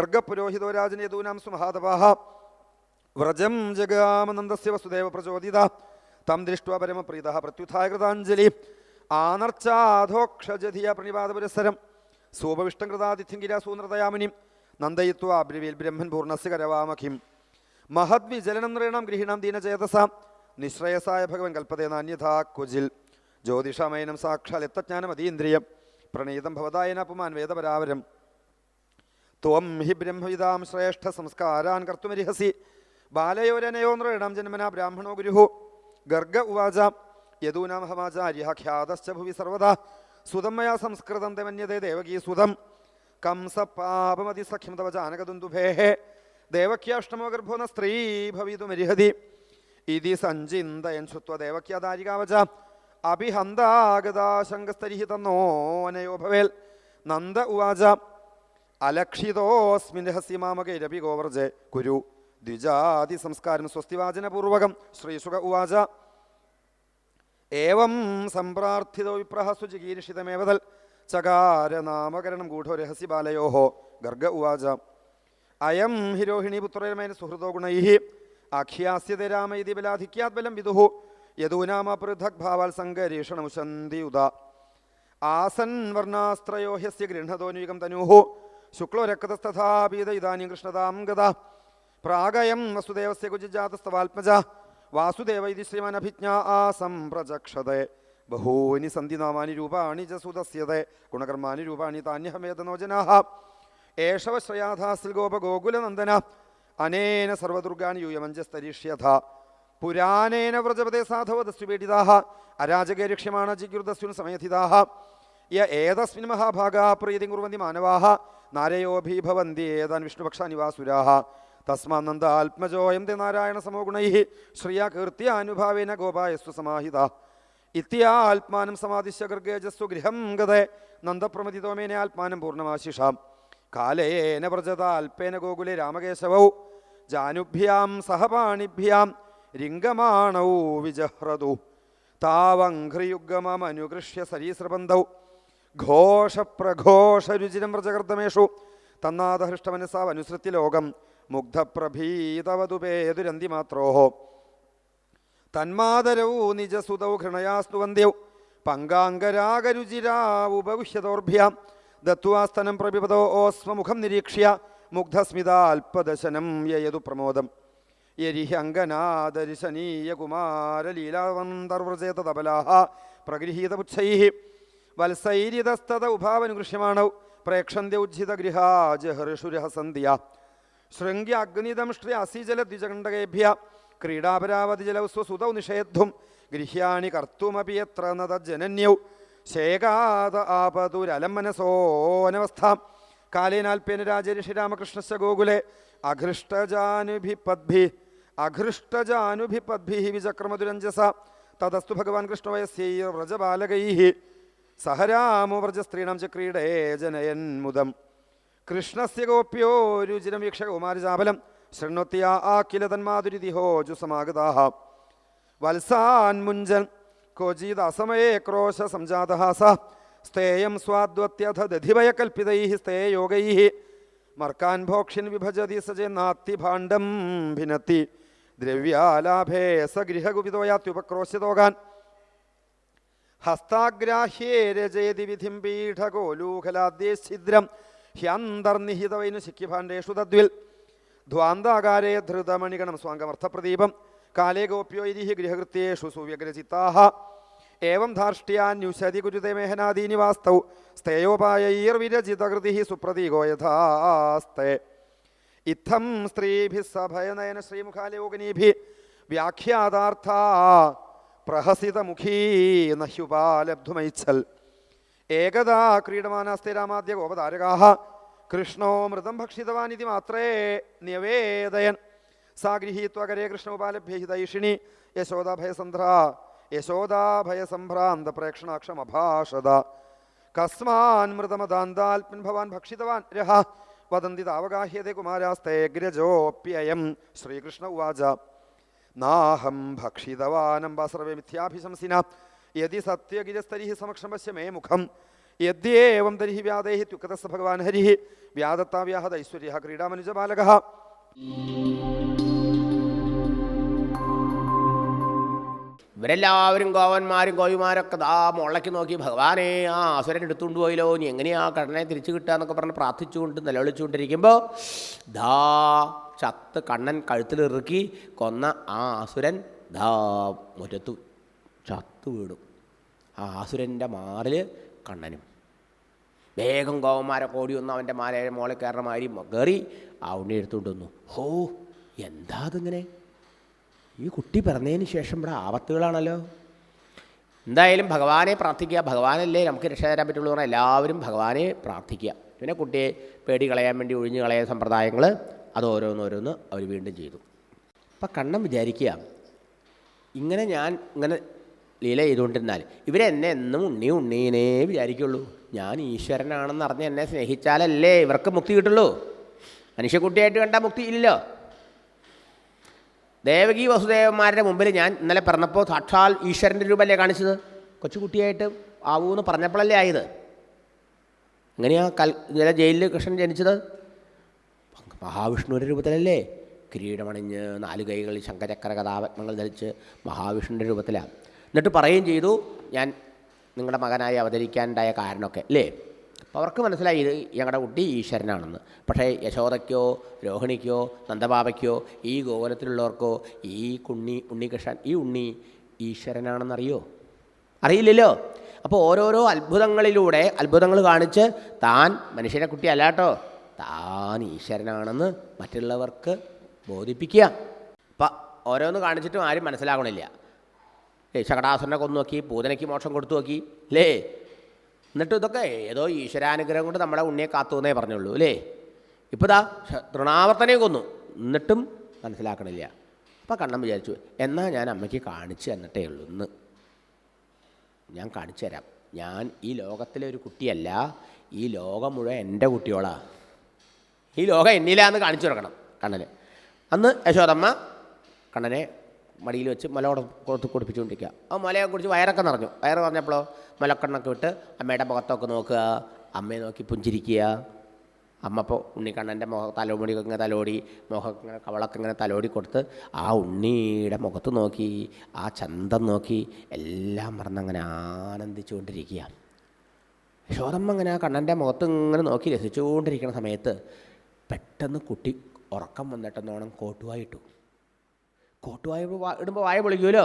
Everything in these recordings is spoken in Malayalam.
ഗർഗപുരോഹിതോ രാജൻ യദൂനാം സുമഹാതവാഹ. വ്രജം ജഗാമനന്ദസ്യ വസുദേവ പ്രചോദിത. തം ദൃഷ്ട പരമപ്രീത പ്രത്യുത്ഥായ കൃതാഞ്ജലി. ആനർച്ചാധോക്ഷജധിയ പ്രണിപാതപുരസ്സരം സൂപവിഷ്ടം കൃതാതിഥ്യം സൂനൃതയാമിനി നന്ദയിത്വ അബ്രിവിൽ ബ്രവീൽ ബ്രഹ്മൻ പൂർണസ് കരവാമഖിം മഹദ്വിജലനം നൃണം ഗൃഹീണം ദീനചേതസ. നിശ്രയസായ ഭഗവൻ കൽപ്പതേ നാന്യഥാ കുജിൽ. ജ്യോതിഷമയനം സാക്ഷാൽ എത്തജ്ഞാനം അതീന്ദ്രിയം പ്രണീതം ഭവതായന പുമാൻ വേദപരാവരം. ത്വം ഹി ബ്രഹ്മവിതാം ശ്രേഷ്ഠ സംസ്കാരാൻ കർത്തുമരിഹസി ബാലയോരനയോ നൃണം ജന്മന ബ്രാഹ്മണോ ഗുരുഹു. ഗർഗ ഉവാച യദൂനാമഹമാചാര്യ ഖ്യാതശ്ച ഭുവി സർവദാ. സുതം മയാ സംസ്കൃതം തമന്യതേ ദേവകീ സുതം. കംസ പാപമതി സഖ്യം തവ ജാനകദുന്ദുഭേः ദേവക്യാഷ്ടമോ ഗർഭോ ന സ്ത്രീ ഭവിതുമരിഹതി ഇതി സഞ്ചിന്തയൻ ശ്രുത്വ ദേവക്യാദാരികാവച അഭിഹന്താഗതാശങ്കസ്തരിഹി തന്നോ അനയോ ഭവേൽ. നന്ദ ഉവാച അലക്ഷിതോസ്മിൻ രഹസ്യമാമകൈരപി ഗോവർജെ കുരു ദ്വിജാതി സംസ്കാരം സ്വസ്തിവാചനപൂർവകം ശ്രീസുഖ ഉവാച. ഏവം സംപ്രാർത്ഥിതോ വിപ്രഹ സുചികീർഷിതമേവതൽ ചകാര നാമകരണം ഗൂഢോ രഹസ്യ ബാലയോ ഗർഗ ഉവാച. അയം ഹിരോഹിണി പുത്രരമേന സുഹൃതോ ഗുണൈ അഖ്യാസ്യത രാമ ഇതി ബലാധിക്യാത് ബലം വിദുഹു യദൂനാമ പൃഥക് ഭാവാൽ ഉദാ. ആസൻ വർണാസ്ത്രയോ ഹ്യസ്യ ഗൃഹതോനുയുഗം തനൂഹു ശുക്ലോ രക്തസ്ഥഥാപീത ഇതാനും കൃഷ്ണതാം ഗത പ്രാഗയം വസുദേവസ്യ കുജിജാതസ്തവാത്മജ. വാസുദേവ ഇതി ശ്രീമനഭിജ്ഞ ആസം പ്രചക്ഷതേ ബഹൂനി സന്ധി നാമാനി രൂപാണി ച സുതസ്യതേ. ഗുണകർമാനി രൂപാണി താന്യഹമേതനോ ജനാഹ. ഏഷവ ശ്രയാഥാസിൽ ഗോപ ഗോകുലനന്ദന. അനേന സർവദുർഗാണി യൂയമഞ്ജസ്തരീഷ്യഥ പുരാനേന വ്രജപദേ സാധവദസ്യുപീഡിതാः അരാജകേ രക്ഷ്യമാണ ജിഗൃതസ്യുൻ സമയഥിതാः യ ഏതസ്മിൻ മഹാഭാഗാ പ്രീതിം കുറുവന്തി മാനവാः നാരയോഭി ഭവന്തി ഏതാൻ വിഷ്ണുപക്ഷാനിവാസുരാः തസ്മാനന്ദ ആത്മജോയം തേ നാരായണ സമോ ഗുണൈ. ശ്രീയാ കീർത്തി അനുഭാവേന ഗോപായസ്തു സമാഹിത. ഇത്യാത്മാനം സമാദിശ്യ ഗർഗേജസ്വ ഗൃഹം ഗതേ. നന്ദപ്രമതിതോമേന ആത്മാനം പൂർണമാശിഷാം. കാലേന വ്രജത അൽപേന ഗോകുലെ രാമകേശവൗ. ജാനുഭ്യാം സഹപാണിഭ്യാം രിംഗമാണൗ വിജഹ്രതു താവംഘ്രിയുഗമനുഗൃഷ്യ സരീസൃബന്ധൗ. ഘോഷപ്രഘോഷരുചിരം വ്രജകർദ്ദമേഷു തന്നാദഹൃഷ്ടമനസാവനുസൃത്യ ലോകം മുഗ്ധപ്രഭീതവതുപേതുരന്തിമാത്രോ തന്മാതരൗ നിജസുതൗ ഘൃണയാസ്തുവന്ധ്യൗ പങ്കാംഗരാഗരുചിരാവുപഗുഹ്യതോർഭ്യാം ദത്വാസ്തനം പ്രഭിപതോ ഓസ്മമുഖം നിരീക്ഷ്യ. മുഗ്ധസ്മിതാൽപദശനം യയതു പ്രമോദം. യരിഹി അങ്കനാദർശനീയ കുമാരലീലാവന്തർവ്രജേത തബലാഹ പ്രഗൃഹീതപുച്ഛൈः വത്സൈരിതസ്തത ഉഭാവനുഗൃഹ്യമാണൗ അസിജല ദ്വിജകണ്ഠകേഭ്യ ക്രീഡാപരാവതിജലൗ സ്വസുത നിഷേദ്ധും ഗൃഹ്യാണി കർത്തുമപി എത്ര നത ജനന്യൗ. ശേകാത ആപതുരലമനസോനവസ്ഥ കാലേനാൽപേന രാജഋഷി രാമകൃഷ്ണസ്യ ഗോകുലെ. അഘൃഷ്ടജാനുഭി പദ്ഭി വിചക്രമധുരഞ്ജസ തതസ്തു ഭഗവാൻ കൃഷ്ണവയസ്യൈ വ്രജബാലകൈः സഹ സ്ത്രീണം വ്രജസ്ത്രീണം ച ക്രീഡേ ജനയൻ മുദം. കൃഷ്ണസ്യ ഗോപ്യോ രുചിരം വീക്ഷ കൗമാരജാബലം ആഖില തന്മാതുരിതിഹോജു സമാഗതാഹ വത്സാൻ മുഞ്ചൻ ക്വചിത് അസമയേ ക്രോശ സംജാതഹാസ സ. സ്തേയം സ്വാദ്വത്യഥ ദധിവയകൽപ്പിതൈः സ്തേയോഗൈ മർക്കാൻ ഭോക്ഷ്യൻ വിഭജതി സചേന്നാത്തി ഭാണ്ഡം ഭിനത്തി. ദ്രവ്യാലാഭേ സ ഗൃഹകുപിതോയാത്യുപക്രോശ്യതോകാൻ ഹസ്താഗ്രാഹ്യേ രചയതി വിധിം പീഠകോലൂഖലാദ്യേ ഛിദ്രം ഹ്യന്തർനിഹിതവൈനു ശിഖ്യഭാണ്ഡേഷു തദ്വിൽ. ധ്വാന്താകാരേ ധൃതമണിഗണം സ്വാംഗമർത്ഥപ്രദീപം. കാലേ ഗോപ്യോ ഇരിഹി ഗൃഹകൃത്യേഷു സുവ്യഗ്രചിത്താഹ. ഏവം ധാർഷ്ട്യാന്യുശതി കുരുതേ മേഹനാദീനി വാസ്തൗ സ്തേയോപായൈർവിരചിതകൃതി സുപ്രതീകോ യഥാസ്തേ. ഇത്തം സ്ത്രീഭിസ്സഭയനയന ശ്രീമുഖാലോകനീഭി വ്യാഖ്യാതാർത്ഥ പ്രഹസിതമുഖീ നഹ്യുപാലബ്ധുമൈച്ഛൽ ഏകദാ ക്രീഡമാനാസ്തി രാമാദ്യ ഗോപതാരകാഹ. കൃഷ്ണോ മൃതം ഭക്ഷിതവാൻ ഇതി മാത്രേ ന്യവേദയൻ. സാ ഗൃഹീത്വകരേ കൃഷ്ണോപാലഭ്യഹിതൈഷിണി യശോദാഭയസന്ധ്ര യശോദാഭയസംഭ്രാന്ത പ്രേക്ഷണാക്ഷമഭാഷത കസ്മാൻ മൃതമദാന്താൽപിൻ ഭവാൻ ഭക്ഷിതവാൻ രഹ. വദന്തി താവഗാഹ്യത്തെ കുമാരാസ്തേഗ്രജോപ്യയം ശ്രീകൃഷ്ണ ഉവാച. നാഹം ഭക്ഷിതവാനം സർവേ മിഥ്യാഭിശംസിന യതി സത്യഗിരസ്തരിഹി സമക്ഷം പശ്യ മേ മുഖം. യദ്യേവം തരിഹി വ്യാദേഹി ത്യുക്കതസ്ഥ ഭഗവാൻ ഹരിഹി. വ്യാദത്താവ്യാഹത ഐശ്വര്യ ക്രീഡാമനുജ ബാലക. ഇവരെല്ലാവരും ഗോവന്മാരും ഗോവിമാരൊക്കെ ദാ മുളയ്ക്ക് നോക്കി ഭഗവാനെ ആ അസുരൻ എടുത്തുകൊണ്ട് പോയല്ലോ നീ എങ്ങനെയാ കടനെ തിരിച്ചു കിട്ടുക എന്നൊക്കെ പറഞ്ഞ് പ്രാർത്ഥിച്ചുകൊണ്ട് നിലവിളിച്ചുകൊണ്ടിരിക്കുമ്പോൾ ദാ ചത്ത് കണ്ണൻ കഴുത്തിലിറുക്കി കൊന്ന ആ അസുരൻ ധാ മുറ്റത്തു ചത്തു വീടും ആ അസുരന്റെ മാറിൽ കണ്ണനും. വേഗം ഗോവന്മാരൊക്കെ കോടി വന്ന് അവന്റെ മാല മോളെ കയറുന്ന മാതിരി കയറി ആ ഉണ്ണി എടുത്തുകൊണ്ട് വന്നു. ഹോ എന്താ അതിങ്ങനെ? ഈ കുട്ടി പിറന്നതിന് ശേഷം ഇവിടെ ആപത്തുകളാണല്ലോ. എന്തായാലും ഭഗവാനെ പ്രാർത്ഥിക്കുക. ഭഗവാനല്ലേ നമുക്ക് രക്ഷ തരാൻ പറ്റുള്ളൂ പറഞ്ഞാൽ എല്ലാവരും ഭഗവാനെ പ്രാർത്ഥിക്കുക. പിന്നെ കുട്ടിയെ പേടി കളയാൻ വേണ്ടി ഒഴിഞ്ഞു കളയാൻ സമ്പ്രദായങ്ങൾ അത് ഓരോന്നോരോന്ന് അവർ വീണ്ടും ചെയ്തു. അപ്പം കണ്ണം വിചാരിക്കുക ഇങ്ങനെ ഞാൻ ഇങ്ങനെ ലീല ചെയ്തുകൊണ്ടിരുന്നാൽ ഇവരെന്നെ എന്നും ഉണ്ണി ഉണ്ണീനേ വിചാരിക്കുള്ളൂ. ഞാൻ ഈശ്വരനാണെന്ന് അറിഞ്ഞ് എന്നെ സ്നേഹിച്ചാലല്ലേ ഇവർക്ക് മുക്തി കിട്ടുള്ളൂ. മനുഷ്യക്കുട്ടിയായിട്ട് വേണ്ട മുക്തി ഇല്ലല്ലോ. ദേവകി വസുദേവന്മാരുടെ മുമ്പിൽ ഞാൻ ഇന്നലെ പറഞ്ഞപ്പോൾ സാക്ഷാൽ ഈശ്വരന്റെ രൂപമല്ലേ കാണിച്ചത്? കൊച്ചുകുട്ടിയായിട്ട് ആവൂ എന്ന് പറഞ്ഞപ്പോഴല്ലേ ആയത്? അങ്ങനെയാ കൽ ഇന്നലെ ജയിലിൽ കൃഷ്ണൻ ജനിച്ചത്? മഹാവിഷ്ണുവിന്റെ രൂപത്തിലല്ലേ? കിരീടമണിഞ്ഞ് നാല് കൈകളിൽ ശങ്കചക്ര കഥാപത്മങ്ങൾ ധരിച്ച് മഹാവിഷ്ണുവിന്റെ രൂപത്തിലാണ് എന്നിട്ട് പറയുകയും ചെയ്തു ഞാൻ നിങ്ങളുടെ മകനായി അവതരിക്കാനുണ്ടായ കാരണമൊക്കെ അല്ലേ? അപ്പോൾ അവർക്ക് മനസ്സിലായി ഇത് ഞങ്ങളുടെ കുട്ടി ഈശ്വരനാണെന്ന്. പക്ഷേ യശോദയ്ക്കോ രോഹിണിക്കോ നന്ദബാബയ്ക്കോ ഈ ഗോകുലത്തിലുള്ളവർക്കോ ഈ കുണ്ണി ഉണ്ണികൃഷ്ണൻ ഈ ഉണ്ണി ഈശ്വരനാണെന്നറിയോ? അറിയില്ലല്ലോ? അപ്പോൾ ഓരോരോ അത്ഭുതങ്ങളിലൂടെ അത്ഭുതങ്ങൾ കാണിച്ച് താൻ മനുഷ്യനെ കുട്ടി. അല്ലാട്ടോ താൻ ഈശ്വരനാണെന്ന് മറ്റുള്ളവർക്ക് ബോധിപ്പിക്കുക. അപ്പം ഓരോന്ന് കാണിച്ചിട്ടും ആരും മനസ്സിലാകണില്ല ഏ ശകടാസുരനെ കൊന്നു നോക്കി പൂതനയ്ക്ക് മോക്ഷം കൊടുത്തു നോക്കി അല്ലേ എന്നിട്ട് ഇതൊക്കെ ഏതോ ഈശ്വരാനുഗ്രഹം കൊണ്ട് നമ്മളെ ഉണ്ണിയെ കാത്തു എന്നേ പറഞ്ഞുള്ളൂ അല്ലേ ഇപ്പോൾ ശ- തൃണാവർത്തനെ കൊന്നു. എന്നിട്ടും മനസ്സിലാക്കണില്ല. അപ്പോൾ കണ്ണം വിചാരിച്ചു എന്നാൽ ഞാൻ അമ്മയ്ക്ക് കാണിച്ചു തന്നിട്ടേ ഉള്ളൂ ഇന്ന്. ഞാൻ കാണിച്ചു തരാം. ഞാൻ ഈ ലോകത്തിലെ ഒരു കുട്ടിയല്ല ഈ ലോകം മുഴുവൻ എന്റെ കുട്ടിയോളാ. ഈ ലോകം എന്നിലാന്ന് കാണിച്ചു കൊടുക്കണം കണ്ണനെ. അന്ന് യശോദമ്മ കണ്ണനെ മടിയിൽ വെച്ച് മലയോടെ കൊടുത്ത് കുടിപ്പിച്ചുകൊണ്ടിരിക്കുക. ആ മലയെ കുറിച്ച് വയറൊക്കെ നിറഞ്ഞു. വയറ് പറഞ്ഞപ്പോഴോ മലക്കണ്ണൊക്കെ വിട്ട് അമ്മയുടെ മുഖത്തൊക്കെ നോക്കുക അമ്മയെ നോക്കി പുഞ്ചിരിക്കുക. അമ്മ ഇപ്പോൾ ഉണ്ണിക്കണ്ണന്റെ മുഖ തലോടിയൊക്കെ ഇങ്ങനെ തലോടി മുഖം ഇങ്ങനെ കവളൊക്കെ ഇങ്ങനെ തലോടി കൊടുത്ത് ആ ഉണ്ണിയുടെ മുഖത്ത് നോക്കി ആ ചന്തം നോക്കി എല്ലാം മറന്നങ്ങനെ ആനന്ദിച്ചുകൊണ്ടിരിക്കുക. യശോദമ്മ അങ്ങനെ ആ കണ്ണന്റെ മുഖത്ത് ഇങ്ങനെ നോക്കി രസിച്ചുകൊണ്ടിരിക്കുന്ന സമയത്ത് പെട്ടെന്ന് കുട്ടി ഉറക്കം വന്നിട്ടെന്നോണം കോട്ടുവായിട്ടു കോട്ടുവായ ഇടുമ്പോൾ വായ പൊളിക്കുമല്ലോ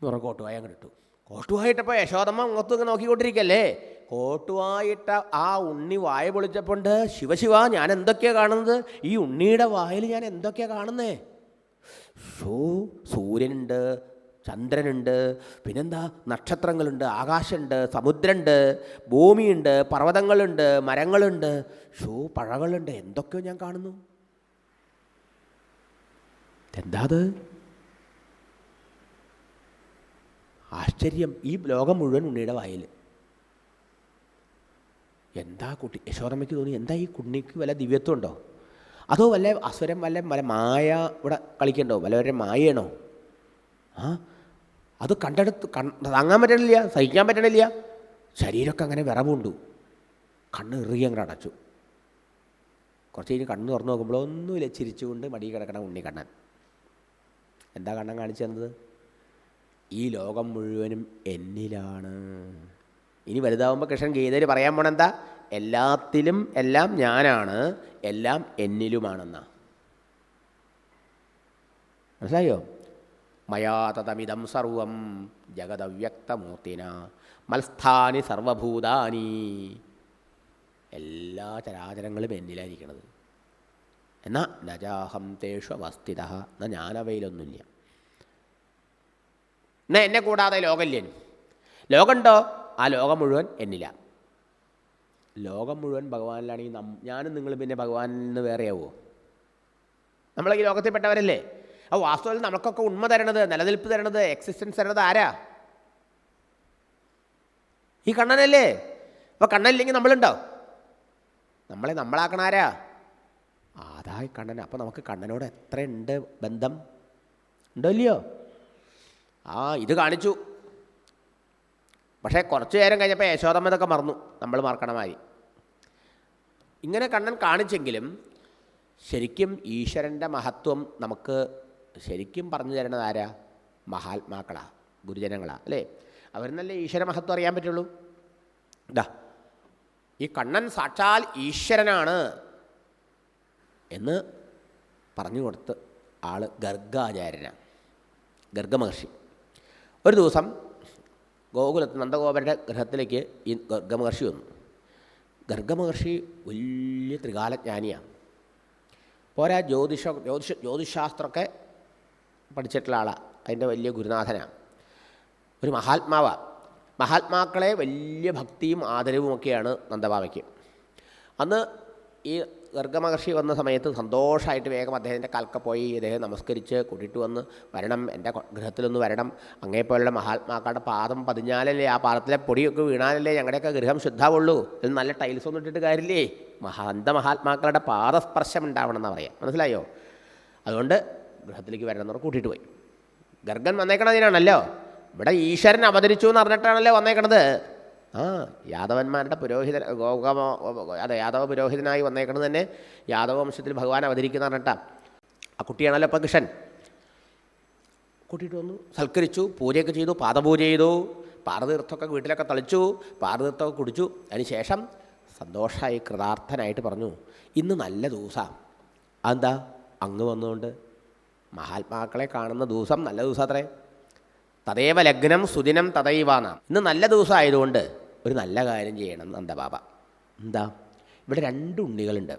എന്ന് കോട്ടുവായ അങ്ങോട്ട് ഇട്ടു. കോട്ടുവായിട്ടപ്പോൾ യശോദമ്മ മുഖത്ത് ഇങ്ങനെ നോക്കിക്കൊണ്ടിരിക്കല്ലേ? കോട്ടുവായിട്ട ആ ഉണ്ണി വായ പൊളിച്ചപ്പോണ്ട് ശിവശിവ ഞാൻ എന്തൊക്കെയാണ് കാണുന്നത്? ഈ ഉണ്ണിയുടെ വായിൽ ഞാൻ എന്തൊക്കെയാണ് കാണുന്നേ? ഷോ സൂര്യനുണ്ട് ചന്ദ്രനുണ്ട് പിന്നെന്താ നക്ഷത്രങ്ങളുണ്ട് ആകാശമുണ്ട് സമുദ്രമുണ്ട് ഭൂമിയുണ്ട് പർവതങ്ങളുണ്ട് മരങ്ങളുണ്ട്. ഷോ പഴകളുണ്ട്. എന്തൊക്കെയോ ഞാൻ കാണുന്നു. എന്താ അത്? ആശ്ചര്യം. ഈ ലോകം മുഴുവൻ ഉണ്ണിയുടെ വായിൽ. എന്താ കുട്ടി? യശോദമ്മയ്ക്ക് തോന്നി എന്താ ഈ കുണ്ണിക്ക് വല്ല ദിവ്യത്വം ഉണ്ടോ? അതോ വല്ല അസുരം വല്ല വല്ല മായ ഇവിടെ കളിക്കണ്ടോ? വല്ലവരുടെ മായയാണോ? ആ? അത് കണ്ടെടുത്ത് കണ്ട താങ്ങാൻ പറ്റണില്ല സഹിക്കാൻ പറ്റണില്ല. ശരീരമൊക്കെ അങ്ങനെ വിറവുണ്ടു. കണ്ണ് ഇറുകി അങ്ങനെ അടച്ചു. കുറച്ച് കഴിഞ്ഞ് കണ്ണ് തുറന്നു നോക്കുമ്പോൾ ഒന്നുമില്ല ചിരിച്ചുകൊണ്ട് മടി കിടക്കണം ഉണ്ണി കണ്ണൻ. എന്താ കണ്ണൻ കാണിച്ചു തന്നത്? ഈ ലോകം മുഴുവനും എന്നിലാണ്. ഇനി വലുതാവുമ്പോൾ കൃഷ്ണൻ ഗീതയിൽ പറയാൻ പോണെന്താ എല്ലാത്തിലും എല്ലാം ഞാനാണ് എല്ലാം എന്നിലുമാണെന്നാ. മനസ്സിലായോ? മയാ തതമിതം സർവം ജഗതവ്യക്തമൂർത്തിന മത്സ്ഥാനി സർവഭൂതാനി. എല്ലാ ചരാചരങ്ങളും എന്നിലായിരിക്കണത്. എന്നാ നജാഹം തേഷു അവസ്ഥിത. എന്നാ ഞാനവയിലൊന്നുമില്ല. എന്നാ എന്നെ കൂടാതെ ലോകമില്ല ലോകമുണ്ടോ ആ ലോകം മുഴുവൻ എന്നില്ല ലോകം മുഴുവൻ ഭഗവാനിലാണെങ്കിൽ ഞാനും നിങ്ങൾ പിന്നെ ഭഗവാനിൽ നിന്ന് വേറെയാവോ? നമ്മളെ ലോകത്തിൽപ്പെട്ടവരല്ലേ? ആ വാസ്തവത്തിൽ നമുക്കൊക്കെ ഉണ്മ തരണത് നിലനിൽപ്പ് തരണത് എക്സിസ്റ്റൻസ് തരണത് ആരാ? ഈ കണ്ണനല്ലേ? അപ്പോൾ കണ്ണനില്ലെങ്കിൽ നമ്മളുണ്ടോ? നമ്മളെ നമ്മളാക്കണ ആരാ? അതായി കണ്ണൻ. അപ്പോൾ നമുക്ക് കണ്ണനോട് എത്ര ഉണ്ട് ബന്ധം? ഉണ്ടോ ഇല്ലയോ? ആ ഇത് കാണിച്ചു. പക്ഷേ കുറച്ച് നേരം കഴിഞ്ഞപ്പോൾ യശോദമ്മ ഇതൊക്കെ മറന്നു. നമ്മൾ മറക്കണമായി ഇങ്ങനെ കണ്ണൻ കാണിച്ചെങ്കിലും ശരിക്കും ഈശ്വരന്റെ മഹത്വം നമുക്ക് ശരിക്കും പറഞ്ഞു തരുന്നത് ആരാ? മഹാത്മാക്കളാ ഗുരുജനങ്ങളാ അല്ലേ? അവരെന്നല്ലേ ഈശ്വര മഹത്വം അറിയാൻ പറ്റുള്ളൂ? ഇതാ ഈ കണ്ണൻ സാക്ഷാൽ ഈശ്വരനാണ് എന്ന് പറഞ്ഞു കൊടുത്ത് ആൾ ഗർഗാചാര്യനാണ് ഗർഗമഹർഷി. ഒരു ദിവസം ഗോകുലത്ത് നന്ദഗോപരുടെ ഗൃഹത്തിലേക്ക് ഈ ഗർഗമഹർഷി വന്നു. ഗർഗമഹർഷി വലിയ ത്രികാലജ്ഞാനിയാണ് പോരാ ജ്യോതിഷ ജ്യോതിഷ ജ്യോതിഷാസ്ത്രമൊക്കെ പഠിച്ചിട്ടുള്ള ആളാണ് അതിന്റെ വലിയ ഗുരുനാഥനാണ്. ഒരു മഹാത്മാവാണ് മഹാത്മാക്കളെ വലിയ ഭക്തിയും ആദരവും ഒക്കെയാണ് നന്ദബാബയ്ക്ക് അന്ന് ഈ ഗർഗമഹർഷി വന്ന സമയത്ത് സന്തോഷമായിട്ട് വേഗം അദ്ദേഹത്തിന്റെ കാൽക്ക പോയി. അദ്ദേഹം നമസ്കരിച്ച് കൂട്ടിയിട്ട് വന്ന് വരണം എന്റെ ഗൃഹത്തിലൊന്ന് വരണം. അങ്ങേപ്പോലുള്ള മഹാത്മാക്കളുടെ പാദം പതിഞ്ഞാലല്ലേ ആ പാദത്തിലെ പൊടിയൊക്കെ വീണാലല്ലേ ഞങ്ങളുടെയൊക്കെ ഗൃഹം ശുദ്ധാവുള്ളൂ. ഇത് നല്ല ടൈൽസ് ഒന്നും ഇട്ടിട്ട് കാര്യമില്ലേ? മഹാന്ത മഹാത്മാക്കളുടെ പാദസ്പർശം ഉണ്ടാവണം എന്നാണ് പറയാം. മനസ്സിലായോ? അതുകൊണ്ട് ഗൃഹത്തിലേക്ക് വരണം എന്ന് കൂട്ടിയിട്ട് പോയി. ഗർഗൻ വന്നേക്കണതിനാണല്ലോ ഇവിടെ ഈശ്വരൻ അവതരിച്ചു എന്ന് പറഞ്ഞിട്ടാണല്ലോ വന്നേക്കണത്. ആ യാദവന്മാരുടെ പുരോഹിത ഗോഗമ അതെ യാദവ പുരോഹിതനായി വന്നേക്കണത് തന്നെ യാദവ വംശത്തിൽ ഭഗവാൻ അവതരിക്കുന്ന പറഞ്ഞിട്ടാ. ആ കുട്ടിയാണല്ലോ ഇപ്പം കൃഷ്ണൻ. കൂട്ടിയിട്ട് വന്നു. സൽക്കരിച്ചു പൂജയൊക്കെ ചെയ്തു പാദപൂജ ചെയ്തു. പാറതീർത്ഥമൊക്കെ വീട്ടിലൊക്കെ തളിച്ചു പാറതീർത്ഥമൊക്കെ കുടിച്ചു. അതിനുശേഷം സന്തോഷമായി കൃതാർത്ഥനായിട്ട് പറഞ്ഞു ഇന്ന് നല്ല ദിവസമാണ് അതെന്താ? അങ്ങ് വന്നുകൊണ്ട് മഹാത്മാക്കളെ കാണുന്ന ദിവസം നല്ല ദിവസം അത്രേ. തതേവ ലഗ്നം സുദിനം തതൈവാന ഇന്ന് നല്ല ദിവസം ആയതുകൊണ്ട് ഒരു നല്ല കാര്യം ചെയ്യണം നന്ദബാബ എന്താ? ഇവിടെ രണ്ട് ഉണ്ണികളുണ്ട്.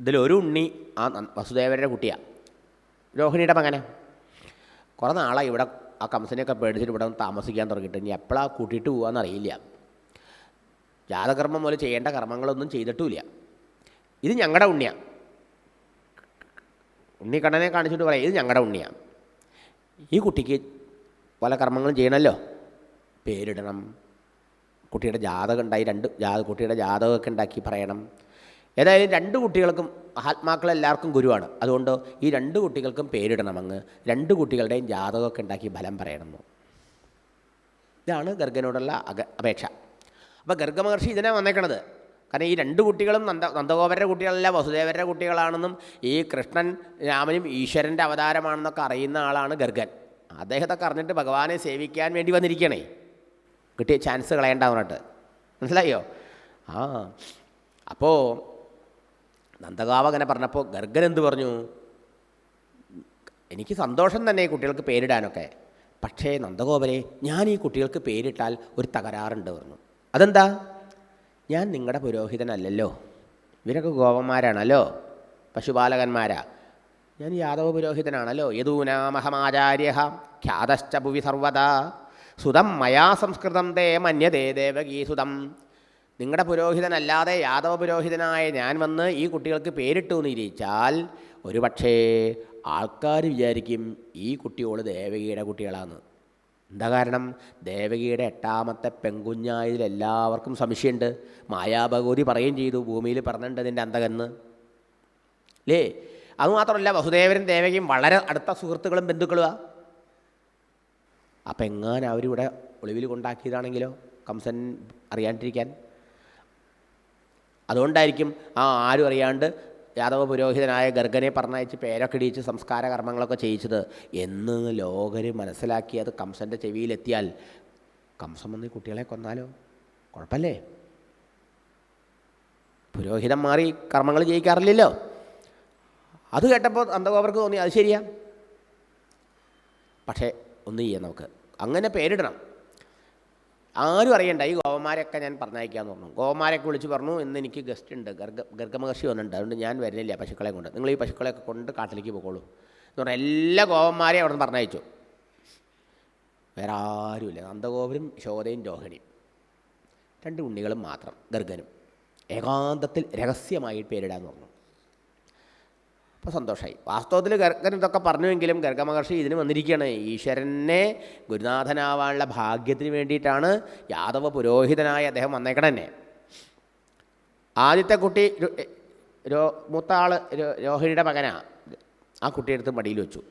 ഇതിലൊരു ഉണ്ണി ആ വസുദേവരുടെ കുട്ടിയാണ് രോഹിണിയുടെ മകനെ. കുറേ നാളായി ഇവിടെ ആ കംസനെയൊക്കെ പേടിച്ചിട്ട് ഇവിടെ താമസിക്കാൻ തുടങ്ങിയിട്ട്. ഇനി എപ്പോഴാണ് കൂട്ടിയിട്ട് പോകാമെന്ന് ജാതകർമ്മം പോലെ ചെയ്യേണ്ട കർമ്മങ്ങളൊന്നും ചെയ്തിട്ടുമില്ല. ഇത് ഞങ്ങളുടെ ഉണ്ണിയാണ് ഉണ്ണിക്കണ്ണനെ കാണിച്ചിട്ട് പറയാം ഇത് ഞങ്ങളുടെ ഉണ്ണിയാണ് ഈ കുട്ടിക്ക് പല കർമ്മങ്ങളും ചെയ്യണമല്ലോ പേരിടണം കുട്ടിയുടെ ജാതകം ഉണ്ടായി രണ്ട് ജാത കുട്ടിയുടെ ജാതകമൊക്കെ ഉണ്ടാക്കി പറയണം. ഏതായാലും രണ്ട് കുട്ടികൾക്കും മഹാത്മാക്കളെല്ലാവർക്കും ഗുരുവാണ്. അതുകൊണ്ട് ഈ രണ്ട് കുട്ടികൾക്കും പേരിടണം അങ്ങ്. രണ്ട് കുട്ടികളുടെയും ജാതകമൊക്കെ ഉണ്ടാക്കി ഫലം പറയണമെന്ന് ഇതാണ് ഗർഗനോടുള്ള അപേക്ഷ. അപ്പോൾ ഗർഗമഹർഷി ഇതിനെ വന്നേക്കണത്. കാരണം ഈ രണ്ട് കുട്ടികളും നന്ദ നന്ദഗോപരുടെ കുട്ടികളല്ല വസുദേവരുടെ കുട്ടികളാണെന്നും ഈ കൃഷ്ണൻ രാമനും ഈശ്വരന്റെ അവതാരമാണെന്നൊക്കെ അറിയുന്ന ആളാണ് ഗർഗൻ. അദ്ദേഹത്തൊക്കെ അറിഞ്ഞിട്ട് ഭഗവാനെ സേവിക്കാൻ വേണ്ടി വന്നിരിക്കണേ. കിട്ടിയ ചാൻസ് കളയണ്ട പറഞ്ഞിട്ട്. മനസ്സിലായോ? ആ. അപ്പോൾ നന്ദഗാവ് അങ്ങനെ പറഞ്ഞപ്പോൾ ഗർഗൻ എന്ത് പറഞ്ഞു? എനിക്ക് സന്തോഷം തന്നെ കുട്ടികൾക്ക് പേരിടാനൊക്കെ. പക്ഷേ നന്ദഗോപരെ ഞാൻ ഈ കുട്ടികൾക്ക് പേരിട്ടാൽ ഒരു തകരാറുണ്ട് പറഞ്ഞു. അതെന്താ? ഞാൻ നിങ്ങളുടെ പുരോഹിതനല്ലല്ലോ. ഇവരൊക്കെ ഗോപന്മാരാണല്ലോ. പശുപാലകന്മാരാ. ഞാൻ യാദവ പുരോഹിതനാണല്ലോ. യദൂനാമഹമാചാര്യ ഖ്യാതശ്ച ഭുവി സർവത സുതം മയാ സംസ്കൃതം തേ മന്യതേ ദേവകീസുതം. നിങ്ങളുടെ പുരോഹിതനല്ലാതെ യാദവ പുരോഹിതനായ ഞാൻ വന്ന് ഈ കുട്ടികൾക്ക് പേരിട്ടു എന്നിരിച്ചാൽ ഒരുപക്ഷേ ആൾക്കാർ വിചാരിക്കും ഈ കുട്ടിയോട് ദേവകിയുടെ കുട്ടികളാണ് എന്താ കാരണം ദേവകിയുടെ എട്ടാമത്തെ പെങ്കുഞ്ഞായതിൽ എല്ലാവർക്കും സംശയമുണ്ട്. മായാഭഗവതി പറയുകയും ചെയ്തു ഭൂമിയിൽ പറഞ്ഞിട്ടുണ്ട് അതിന്റെ അന്തകന്ന്. അല്ലേ അതുമാത്രമല്ല വസുദേവനും ദേവകിയും വളരെ അടുത്ത സുഹൃത്തുക്കളും ബന്ധുക്കളുമാണ് അപ്പം എങ്ങാനും അവരിവിടെ ഒളിവിൽ കൊണ്ടാക്കിയതാണെങ്കിലോ? കംസൻ അറിയാണ്ടിരിക്കാൻ. അതുകൊണ്ടായിരിക്കും ആ ആരും അറിയാണ്ട് യാദവ പുരോഹിതനായ ഗർഗനെ പറഞ്ഞയച്ച് പേരൊക്കെ ഇടിയിച്ച് സംസ്കാര കർമ്മങ്ങളൊക്കെ ചെയ്യിച്ചത്. എന്ന് ലോകര് മനസ്സിലാക്കി അത് കംസന്റെ ചെവിയിലെത്തിയാൽ കംസം വന്ന് കുട്ടികളെ കൊന്നാലോ? കുഴപ്പമല്ലേ പുരോഹിതം മാറി കർമ്മങ്ങൾ ചെയ്യിക്കാറില്ലല്ലോ. അത് കേട്ടപ്പോൾ അന്തകോപർക്ക് തോന്നി അത് ശരിയാ. പക്ഷേ ഒന്നും ചെയ്യാം നമുക്ക്. അങ്ങനെ പേരിടണം. ആരും അറിയണ്ട. ഈ ഗോവന്മാരെയൊക്കെ ഞാൻ പറഞ്ഞയക്കാന്ന് പറഞ്ഞു. ഗോവന്മാരെയൊക്കെ വിളിച്ച് പറഞ്ഞു ഇന്ന് എനിക്ക് ഗസ്റ്റ് ഉണ്ട്. ഗർഗ ഗർഗമഹർഷി വന്നിട്ടുണ്ട്. അതുകൊണ്ട് ഞാൻ വരുന്നില്ല പശുക്കളെ കൊണ്ട്. നിങ്ങൾ ഈ പശുക്കളെയൊക്കെ കൊണ്ട് കാട്ടിലേക്ക് പോകുള്ളൂ എന്ന് പറഞ്ഞാൽ എല്ലാ ഗോവന്മാരെയും അവിടെ നിന്ന് പറഞ്ഞയച്ചു. വേറെ ആരുമില്ല. നന്ദഗോപുരം ശോധയും രോഹിണിയും. രണ്ട് ഉണ്ണികളും മാത്രം ഗർഗനും. ഏകാന്തത്തിൽ രഹസ്യമായി പേരിടാന്ന് പറഞ്ഞു. അപ്പോൾ സന്തോഷമായി വാസ്തവത്തിൽ ഗർഗൻ ഇതൊക്കെ പറഞ്ഞുവെങ്കിലും ഗർഗമഹർഷി ഇതിന് വന്നിരിക്കുകയാണ്. ഈശ്വരനെ ഗുരുനാഥനാവാനുള്ള ഭാഗ്യത്തിന് വേണ്ടിയിട്ടാണ് യാദവ പുരോഹിതനായ അദ്ദേഹം വന്നേക്കണന്നെ ആദ്യത്തെ കുട്ടി രോ- മൂത്ത ആൾ രോഹിണിയുടെ മകനാ. ആ കുട്ടിയെടുത്ത് മടിയിൽ വെച്ചു.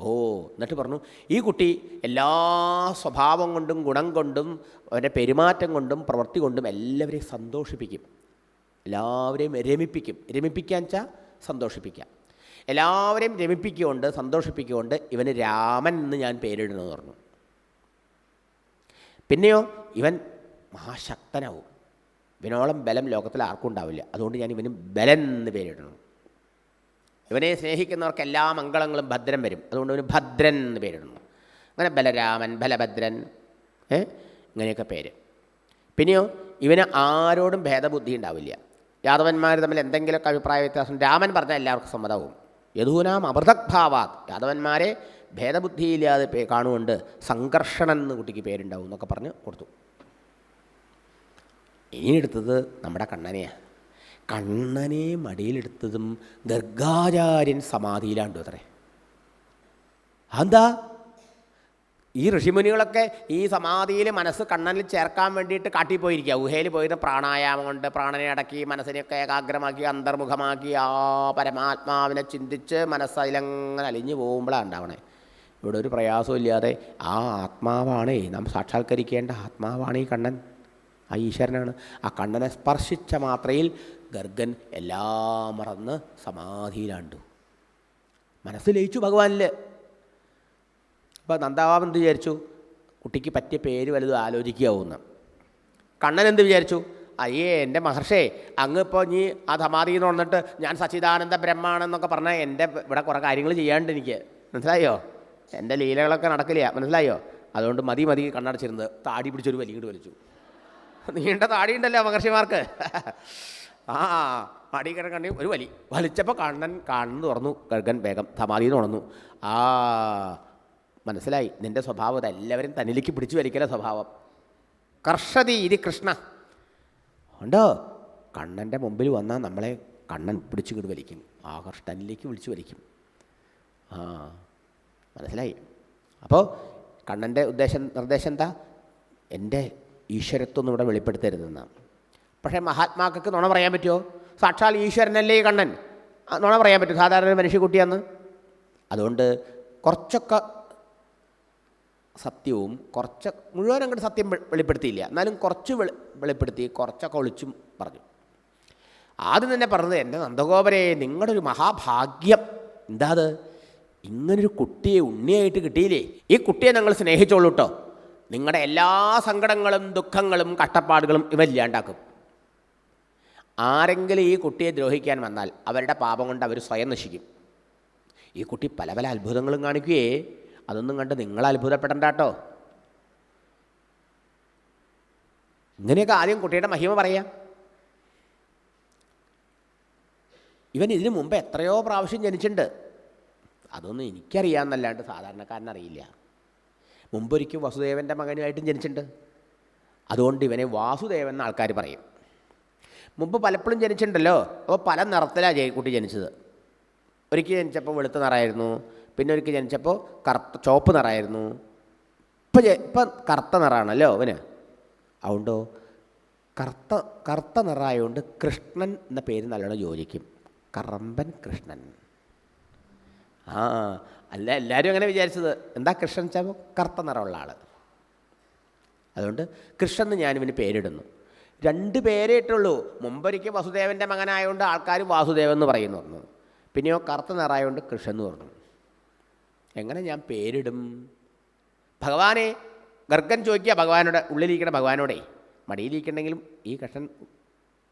ഓ എന്നിട്ട് പറഞ്ഞു ഈ കുട്ടി എല്ലാ സ്വഭാവം കൊണ്ടും ഗുണം കൊണ്ടും അവന്റെ പെരുമാറ്റം കൊണ്ടും പ്രവൃത്തി കൊണ്ടും എല്ലാവരെയും സന്തോഷിപ്പിക്കും. എല്ലാവരെയും രമിപ്പിക്കും. രമിപ്പിക്കാൻ വെച്ചാൽ സന്തോഷിപ്പിക്കാം. എല്ലാവരെയും രമിപ്പിക്കുകൊണ്ട് സന്തോഷിപ്പിക്കുകൊണ്ട് ഇവന് രാമൻ എന്ന് ഞാൻ പേരിടുന്നു പറഞ്ഞു. പിന്നെയോ ഇവൻ മഹാശക്തനാവും. ഇവനോളം ബലം ലോകത്തിൽ ആർക്കും ഉണ്ടാവില്ല. അതുകൊണ്ട് ഞാൻ ഇവന് ബലൻ എന്ന് പേരിടുന്നു. ഇവനെ സ്നേഹിക്കുന്നവർക്ക് എല്ലാ മംഗളങ്ങളും ഭദ്രം വരും. അതുകൊണ്ട് ഇവന് ഭദ്രൻ എന്ന് പേരിടുന്നു. അങ്ങനെ ബലരാമൻ ബലഭദ്രൻ ഇങ്ങനെയൊക്കെ പേര്. പിന്നെയോ ഇവന് ആരോടും ഭേദബുദ്ധി ഉണ്ടാവില്ല. യാദവന്മാർ തമ്മിൽ എന്തെങ്കിലുമൊക്കെ അഭിപ്രായ വ്യത്യാസം രാമൻ പറഞ്ഞാൽ എല്ലാവർക്കും സമ്മതവും. യദൂനാം അമൃതഭാവാത് യാദവന്മാരെ ഭേദബുദ്ധിയില്ലാതെ പേ കാണുകൊണ്ട് സംഘർഷണം എന്ന് കുട്ടിക്ക് പേരുണ്ടാവും എന്നൊക്കെ പറഞ്ഞ് കൊടുത്തു. ഇനി എടുത്തത് നമ്മുടെ കണ്ണനെയാണ് കണ്ണനെ മടിയിലെടുത്തതും ഗർഗാചാര്യൻ സമാധിയിലാണ്ടു അത്രേ. അതെന്താ? ഈ ഋഷിമുനികളൊക്കെ ഈ സമാധിയിൽ മനസ്സ് കണ്ണനിൽ ചേർക്കാൻ വേണ്ടിയിട്ട് കാട്ടിപ്പോയിരിക്കുക. ഗുഹയിൽ പോയിരുന്ന പ്രാണായാമം കൊണ്ട് പ്രാണനെ അടക്കി മനസ്സിനെയൊക്കെ ഏകാഗ്രമാക്കി അന്തർമുഖമാക്കി ആ പരമാത്മാവിനെ ചിന്തിച്ച് മനസ്സ് അതിലങ്ങനെ അലിഞ്ഞു പോകുമ്പോഴാണ് ഉണ്ടാവണേ. ഇവിടെ ഒരു പ്രയാസവും ഇല്ലാതെ ആ ആത്മാവാണേ നാം സാക്ഷാത്കരിക്കേണ്ട ആത്മാവാണ് ഈ കണ്ണൻ. ആ ഈശ്വരനാണ്. ആ കണ്ണനെ സ്പർശിച്ച മാത്രയിൽ ഗർഗൻ എല്ലാം മറന്ന് സമാധിയിലാണ്ടു. മനസ്സ് ലയിച്ചു ഭഗവാനിൽ അപ്പോൾ നന്ദാവാമൻ എന്ത് വിചാരിച്ചു? കുട്ടിക്ക് പറ്റിയ പേര് വലുതും ആലോചിക്കാവുന്ന. കണ്ണൻ എന്ത് വിചാരിച്ചു? അയ്യേ എന്റെ മഹർഷേ അങ്ങ് ഇപ്പോൾ നീ ആ സമാധിയിൽ നിന്ന് വന്നിട്ട് ഞാൻ സച്ചിദാനന്ദ ബ്രഹ്മാണെന്നൊക്കെ പറഞ്ഞാൽ എന്റെ ഇവിടെ കുറേ കാര്യങ്ങൾ ചെയ്യാണ്ട് എനിക്ക്. മനസ്സിലായോ? എന്റെ ലീലകളൊക്കെ നടക്കില്ല. മനസ്സിലായോ? അതുകൊണ്ട് മതി മതി കണ്ണടച്ചിരുന്നത്. താടി പിടിച്ചൊരു വലിയ വലിച്ചു. നീണ്ട താടി ഉണ്ടല്ലോ മഹർഷിമാർക്ക്. ആ അടി കിടക്കണ്ടി ഒരു വലി. വലിച്ചപ്പോൾ കണ്ണൻ കണ്ണു തുറന്നു. കഴുകൻ വേഗം നിന്ന് ഉണർന്നു. ആ മനസ്സിലായി. നിന്റെ സ്വഭാവം എല്ലാവരും തനിലേക്ക് പിടിച്ചു വലിക്കല സ്വഭാവം. കർഷതി ഇരി കൃഷ്ണ. ഉണ്ടോ? കണ്ണന്റെ മുമ്പിൽ വന്നാൽ നമ്മളെ കണ്ണൻ പിടിച്ചു കിട് വലിക്കും. ആ കൃഷ്ണനിലേക്ക് വിളിച്ചു വലിക്കും. ആ മനസ്സിലായി? അപ്പോൾ കണ്ണന്റെ ഉദ്ദേശം നിർദ്ദേശം എന്താ? എന്റെ ഈശ്വരത്വം ഇവിടെ വെളിപ്പെടുത്തരുതെന്നാണ് പക്ഷേ മഹാത്മാക്കൾക്ക് നുണ പറയാൻ പറ്റുമോ സാക്ഷാൽ ഈശ്വരനല്ലേ കണ്ണൻ? നുണ പറയാൻ പറ്റും. സാധാരണ മനുഷ്യക്കുട്ടിയാന്ന് അതുകൊണ്ട് കുറച്ചൊക്കെ സത്യവും കുറച്ച് മുഴുവൻ അങ്ങോട്ട് സത്യം വെളിപ്പെടുത്തിയില്ല. എന്നാലും കുറച്ച് വെളി വെളിപ്പെടുത്തി കുറച്ചൊക്കെ ഒളിച്ചും പറഞ്ഞു. ആദ്യം തന്നെ പറഞ്ഞത് എന്റെ നന്ദഗോപരെ നിങ്ങളുടെ ഒരു മഹാഭാഗ്യം. എന്താ അത്? ഇങ്ങനൊരു കുട്ടിയെ ഉണ്ണിയായിട്ട് കിട്ടിയില്ലേ? ഈ കുട്ടിയെ ഞങ്ങൾ സ്നേഹിച്ചോളൂ കേട്ടോ നിങ്ങളുടെ എല്ലാ സങ്കടങ്ങളും ദുഃഖങ്ങളും കഷ്ടപ്പാടുകളും ഇവ ഇല്ലാണ്ടാക്കും. ആരെങ്കിലും ഈ കുട്ടിയെ ദ്രോഹിക്കാൻ വന്നാൽ അവരുടെ പാപം കൊണ്ട് അവർ സ്വയം നശിക്കും. ഈ കുട്ടി പല പല അത്ഭുതങ്ങളും കാണിക്കുകയേ അതൊന്നും കണ്ട് നിങ്ങൾ അത്ഭുതപ്പെടണ്ട കേട്ടോ ഇങ്ങനെയൊക്കെ ആദ്യം കുട്ടിയുടെ മഹിമ പറയാം ഇവൻ ഇതിനു മുമ്പ് എത്രയോ പ്രാവശ്യം ജനിച്ചിട്ടുണ്ട്. അതൊന്നും എനിക്കറിയാമെന്നല്ലാണ്ട് സാധാരണക്കാരനറിയില്ല. മുമ്പൊരിക്കൽ വസുദേവന്റെ മകനുമായിട്ടും ജനിച്ചിട്ടുണ്ട്. അതുകൊണ്ട് ഇവനെ വാസുദേവൻ എന്ന് ആൾക്കാർ പറയും. മുമ്പ് പലപ്പോഴും ജനിച്ചിട്ടുണ്ടല്ലോ. അപ്പോൾ പല നിറത്തിലാണ് കുട്ടി ജനിച്ചത്. ഒരിക്കൽ ജനിച്ചപ്പോൾ വെളുത്ത നിറമായിരുന്നു. പിന്നെ ഒരിക്കൽ ജനിച്ചപ്പോൾ കറുത്ത ചുവപ്പ് നിറമായിരുന്നു. ഇപ്പം ഇപ്പം കറുത്ത നിറമാണല്ലോ അവന് അതുകൊണ്ടോ കറുത്ത കറുത്ത നിറമായതുകൊണ്ട് കൃഷ്ണൻ എന്ന പേര് നല്ലോണം യോജിക്കും. കറമ്പൻ കൃഷ്ണൻ. ആ അല്ല എല്ലാവരും അങ്ങനെ വിചാരിച്ചത്. എന്താ കൃഷ്ണൻ വെച്ചാൽ കറുത്ത നിറമുള്ള ആൾ അതുകൊണ്ട് കൃഷ്ണൻ എന്ന് ഞാനിവന് പേരിടുന്നു. രണ്ട് പേരേ ഇട്ടുള്ളൂ. മുമ്പൊരിക്കൽ വസുദേവന്റെ മകനായതുകൊണ്ട് ആൾക്കാർ വാസുദേവൻ എന്ന് പറയുന്നു പറഞ്ഞു. പിന്നെയോ കറുത്ത നിറായതുകൊണ്ട് കൃഷ്ണൻ എന്ന് പറഞ്ഞു. എങ്ങനെ ഞാൻ പേരിടും? ഭഗവാനെ ഗർഗൻ ചോദിക്കുക ഭഗവാനോട് ഉള്ളിലിരിക്കണ ഭഗവാനോടെ മടിയിലിരിക്കണമെങ്കിലും ഈ കൃഷ്ണൻ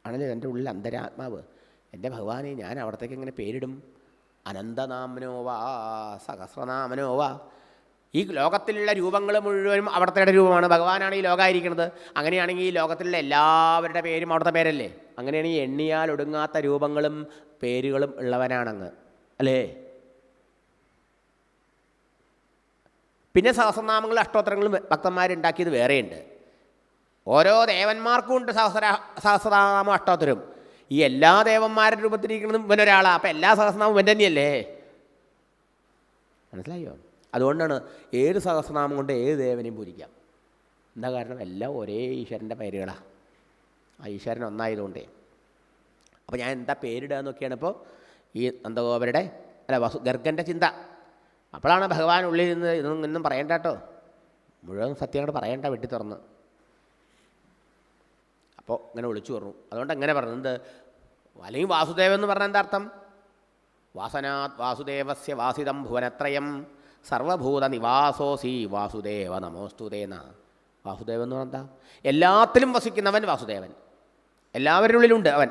ആണല്ലോ എന്റെ ഉള്ളിൽ അന്തരാത്മാവ്. എന്റെ ഭഗവാനെ ഞാൻ അവിടത്തേക്ക് എങ്ങനെ പേരിടും? അനന്തനാമനോവാ സഹസ്രനാമനോവാ ഈ ലോകത്തിലുള്ള രൂപങ്ങൾ മുഴുവനും അവിടുത്തെ രൂപമാണ്. ഭഗവാനാണ് ഈ ലോകമായിരിക്കുന്നത് അങ്ങനെയാണെങ്കിൽ ഈ ലോകത്തിലുള്ള എല്ലാവരുടെ പേരും അവിടുത്തെ പേരല്ലേ? അങ്ങനെയാണെങ്കിൽ എണ്ണിയാൽ ഒടുങ്ങാത്ത രൂപങ്ങളും പേരുകളും ഉള്ളവനാണങ്ങ്. അല്ലേ? പിന്നെ സഹസ്രനാമങ്ങളും അഷ്ടോത്തരങ്ങളും ഭക്തന്മാരുണ്ടാക്കിയത് വേറെയുണ്ട്. ഓരോ ദേവന്മാർക്കും ഉണ്ട് സഹസ്ര സഹസ്രനാമം അഷ്ടോത്തരം. ഈ എല്ലാ ദേവന്മാരുടെ രൂപത്തിലിരിക്കുന്നതും ഇവനൊരാളാണ് അപ്പം എല്ലാ സഹസ്രനാമം ഇവൻ തന്നെയല്ലേ? മനസ്സിലായോ? അതുകൊണ്ടാണ് ഏത് സഹസ്രനാമം കൊണ്ട് ഏത് ദേവനെയും പൂരിക്കാം എന്താ കാരണം? എല്ലാം ഒരേ ഈശ്വരന്റെ പേരുകളാണ് ആ ഈശ്വരൻ ഒന്നായതുകൊണ്ടേ. അപ്പോൾ ഞാൻ എന്താ പേരിടുക എന്നൊക്കെയാണ് ഇപ്പോൾ ഈ നന്ദഗോപരുടെ അല്ല വസു ഗർഗന്റെ ചിന്ത. അപ്പോഴാണ് ഭഗവാൻ ഉള്ളിൽ നിന്ന് ഇതൊന്നും ഇന്നും പറയണ്ട കേട്ടോ. മുഴുവൻ സത്യം അങ്ങോട്ട് പറയണ്ട വെട്ടി തുറന്ന്. അപ്പോൾ ഇങ്ങനെ വിളിച്ചു പറഞ്ഞു. അതുകൊണ്ട് അങ്ങനെ പറഞ്ഞത് അല്ലെങ്കിൽ വാസുദേവൻ എന്ന് പറഞ്ഞാൽ എന്താ അർത്ഥം? വാസനാത് വാസുദേവസ്യ വാസിതം ഭുവനത്രയം സർവഭൂത നിവാസോസി വാസുദേവ നമോസ്തുതേന വാസുദേവൻ എന്ന് പറഞ്ഞാൽ എല്ലാത്തിലും വസിക്കുന്നവൻ വാസുദേവൻ. എല്ലാവരുടെ ഉള്ളിലുണ്ട് അവൻ.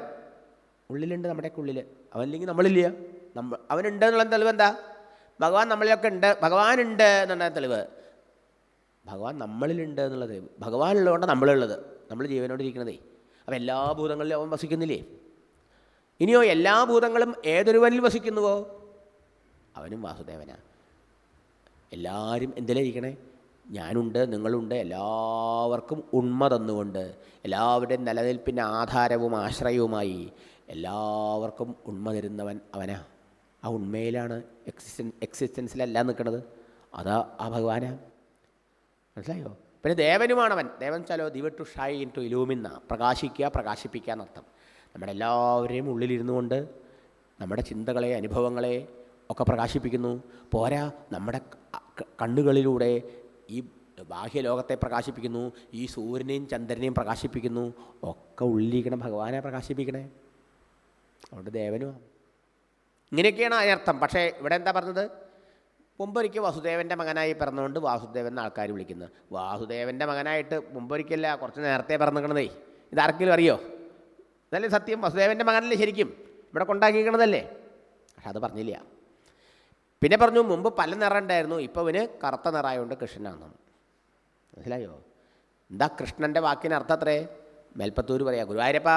ഉള്ളിലുണ്ട് നമ്മുടെയൊക്കെ ഉള്ളിൽ അവനില്ലെങ്കിൽ നമ്മളില്ല. നമ്മൾ അവനുണ്ടെന്നുള്ള തെളിവ് എന്താ? ഭഗവാൻ നമ്മളിലൊക്കെ ഉണ്ട് ഭഗവാൻ ഉണ്ട് എന്നുള്ള തെളിവ്. ഭഗവാൻ നമ്മളിലുണ്ട് എന്നുള്ള തെളിവ് ഭഗവാനുള്ളതുകൊണ്ട് നമ്മളുള്ളത്. നമ്മൾ ജീവനോട് ഇരിക്കണതേ. അപ്പം എല്ലാ ഭൂതങ്ങളിലും അവൻ വസിക്കുന്നില്ലേ? ഇനിയോ എല്ലാ ഭൂതങ്ങളും ഏതൊരുവനിൽ വസിക്കുന്നുവോ? അവനും വാസുദേവനാ. എല്ലാവരും എന്തിലിരിക്കണേ ഞാനുണ്ട് നിങ്ങളുണ്ട് എല്ലാവർക്കും ഉണ്മ തന്നുകൊണ്ട് എല്ലാവരുടെയും നിലനിൽപ്പിന്റെ ആധാരവും ആശ്രയവുമായി എല്ലാവർക്കും ഉണ്മ തരുന്നവൻ അവനാ. ആ ഉണ്മയിലാണ് എക്സിസ്റ്റൻ എക്സിസ്റ്റൻസിലല്ല നിൽക്കുന്നത് അതാ ആ ഭഗവാനാണ് മനസ്സിലായോ? പിന്നെ ദേവനുമാണവൻ. ദേവൻ വെച്ചാലോ ദിവ ടു ഷൈൻ ടു ഇലൂമിന്ന പ്രകാശിക്കുക പ്രകാശിപ്പിക്കുക എന്നർത്ഥം. നമ്മുടെ എല്ലാവരെയും ഉള്ളിലിരുന്നു കൊണ്ട് നമ്മുടെ ചിന്തകളെ അനുഭവങ്ങളെ ഒക്കെ പ്രകാശിപ്പിക്കുന്നു. പോരാ നമ്മുടെ കണ്ണുകളിലൂടെ ഈ ബാഹ്യലോകത്തെ പ്രകാശിപ്പിക്കുന്നു. ഈ സൂര്യനെയും ചന്ദ്രനെയും പ്രകാശിപ്പിക്കുന്നു. ഒക്കെ ഉള്ളിരിക്കണം ഭഗവാനെ പ്രകാശിപ്പിക്കണേ. അതുകൊണ്ട് ദേവനുമാണ് ഇങ്ങനെയൊക്കെയാണ് അതിനർത്ഥം പക്ഷേ ഇവിടെ എന്താ പറഞ്ഞത്? മുമ്പൊരിക്കൽ വാസുദേവന്റെ മകനായി പിറന്നുകൊണ്ട് വാസുദേവൻ എന്ന ആൾക്കാർ വിളിക്കുന്നത് വാസുദേവന്റെ മകനായിട്ട് മുമ്പൊരിക്കല്ല കുറച്ച് നേരത്തെ പിറന്നിക്കണതേ ഇതാർക്കെങ്കിലും അറിയോ? അതല്ലേ സത്യം? വസുദേവന്റെ മകനല്ലേ ശരിക്കും? ഇവിടെ കൊണ്ടാക്കിക്കണതല്ലേ പക്ഷെ അത് പറഞ്ഞില്ല. പിന്നെ പറഞ്ഞു മുമ്പ് പല നിറം ഉണ്ടായിരുന്നു ഇപ്പോൾ ഇവന് കറുത്ത നിറമായതുകൊണ്ട് കൃഷ്ണനാണ്. മനസ്സിലായോ? എന്താ കൃഷ്ണന്റെ വാക്കിന് അർത്ഥം അത്രേ? മേൽപ്പത്തൂർ പറയാ ഗുരുവായൂരപ്പ.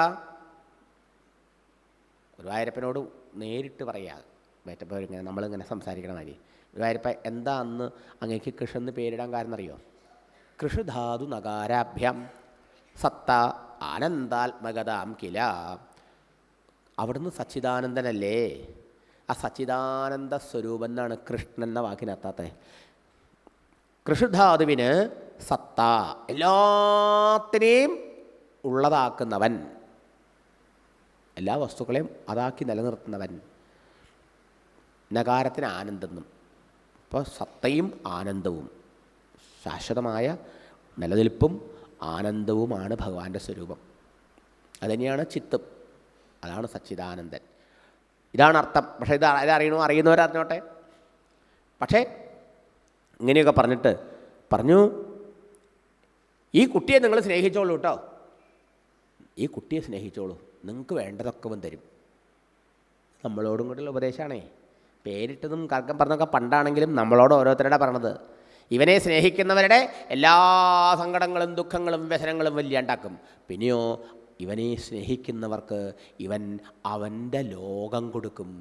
ഗുരുവായൂരപ്പനോട് നേരിട്ട് പറയാതെ മറ്റപ്പോൾ ഇങ്ങനെ നമ്മളിങ്ങനെ സംസാരിക്കണ മാതിരി. ഗുരുവായൂരപ്പ എന്താ അന്ന് അങ്ങേക്ക് കൃഷി എന്ന് പേരിടാൻ കാരണം അറിയോ? കൃഷിധാതു നഗാരാഭ്യം. സത്ത ആനന്ദാത്മകതാം കില. അവിടുന്ന് സച്ചിദാനന്ദനല്ലേ? ആ സച്ചിദാനന്ദ സ്വരൂപം എന്നാണ് കൃഷ്ണൻ എന്ന വാക്കിനത്താത്ത കൃഷിധാതുവിന് സത്ത എല്ലാത്തിനെയും ഉള്ളതാക്കുന്നവൻ. എല്ലാ വസ്തുക്കളെയും അതാക്കി നിലനിർത്തുന്നവൻ. നകാരത്തിന് ആനന്ദെന്നും അപ്പോൾ സത്തയും ആനന്ദവും ശാശ്വതമായ നിലനിൽപ്പും ആനന്ദവുമാണ് ഭഗവാന്റെ സ്വരൂപം. അതുതന്നെയാണ് ചിത്തും. അതാണ് സച്ചിദാനന്ദൻ. ഇതാണ് അർത്ഥം. പക്ഷേ ഇത് ഇതറിയണോ അറിയുന്നവരറിഞ്ഞോട്ടെ പക്ഷേ ഇങ്ങനെയൊക്കെ പറഞ്ഞിട്ട് പറഞ്ഞു ഈ കുട്ടിയെ നിങ്ങൾ സ്നേഹിച്ചോളൂ കേട്ടോ. ഈ കുട്ടിയെ സ്നേഹിച്ചോളൂ. നിങ്ങൾക്ക് വേണ്ടതൊക്കെ വന്ന് തരും. നമ്മളോടും കൂടെയുള്ള ഉപദേശമാണേ പേരിട്ടതും കർക്കം പറഞ്ഞതൊക്കെ പണ്ടാണെങ്കിലും നമ്മളോട് ഓരോരുത്തരുടെ പറഞ്ഞത് ഇവനെ സ്നേഹിക്കുന്നവരുടെ എല്ലാ സങ്കടങ്ങളും ദുഃഖങ്ങളും വ്യസനങ്ങളും വലിയാണ്ടാക്കും പിന്നെയോ ഇവനെ സ്നേഹിക്കുന്നവർക്ക് ഇവൻ അവന്റെ ലോകം കൊടുക്കും.